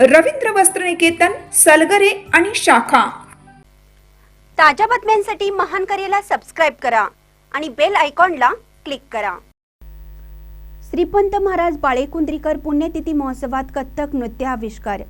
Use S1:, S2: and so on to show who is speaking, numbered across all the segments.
S1: रवींद्र वस्त्रनिकेतन सलगरे आणि शाखा.
S2: ताज्या बातम्यांसाठी महान करेला सबस्क्राईब करा आणि बेल आयकॉनला क्लिक करा. श्रीपंत महाराज बाळेकुंद्रीकर पुण्यतिथी महोत्सवात कथ्थक नृत्य आविष्कार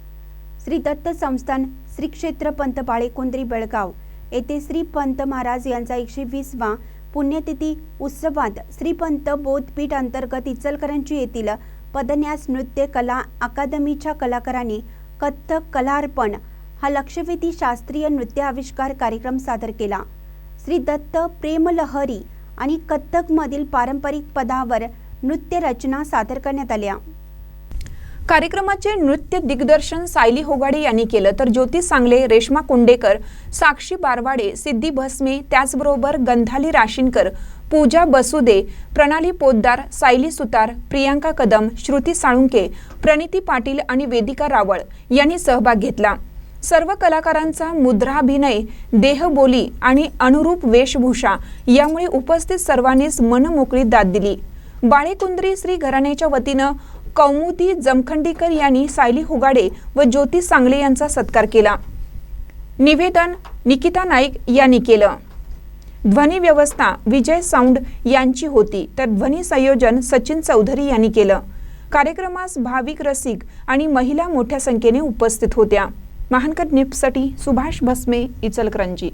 S2: श्री दत्त संस्थान श्री क्षेत्र पंत बाळेकुंद्री बेळगाव. येथे श्री पंत महाराज यांचा एकशे वीसवा पुण्यतिथी उत्सवात श्रीपंत बोधपीठ अंतर्गत इचलकरंजी येथील पदन्यास नृत्य कला अकादमीच्या कलाकारांनी कथ्थक कलार्पण हा लक्षवेधी शास्त्रीय नृत्य आविष्कार कार्यक्रम सादर केला. श्री दत्त प्रेमलहरी आणि कथ्थकमधील पारंपरिक पदावर नृत्य रचना सादर करण्यात आल्या.
S1: कार्यक्रमाचे नृत्य दिग्दर्शन सायली होगाडे यांनी केलं. तर ज्योती सांगले रेश्मा कोंडेकर साक्षी बारवाडे सिद्धी भस्मे त्याचबरोबर गंधाली राशीनकर पूजा बसुदे प्रणाली पोद्दार सायली सुतार प्रियांका कदम श्रुती साळुंके प्रणिती पाटील आणि वेदिका रावळ यांनी सहभाग घेतला. सर्व कलाकारांचा मुद्राभिनय देहबोली आणि अनुरूप वेशभूषा यामुळे उपस्थित सर्वांनीच मनमोकळी दाद दिली. बाळेकुंद्री श्री घराण्याच्या वतीनं कौमुदी जमखंडीकर यांनी सायली हुगाडे व ज्योती सांगले यांचा सत्कार केला. निवेदन निकिता नाईक यांनी केलं. ध्वनी व्यवस्था विजय साऊंड यांची होती तर ध्वनी संयोजन सचिन चौधरी यांनी केलं. कार्यक्रमास भाविक रसिक आणि महिला मोठ्या संख्येने उपस्थित होत्या. महानकर निपसाठी सुभाष भस्मे इचलकरंजी.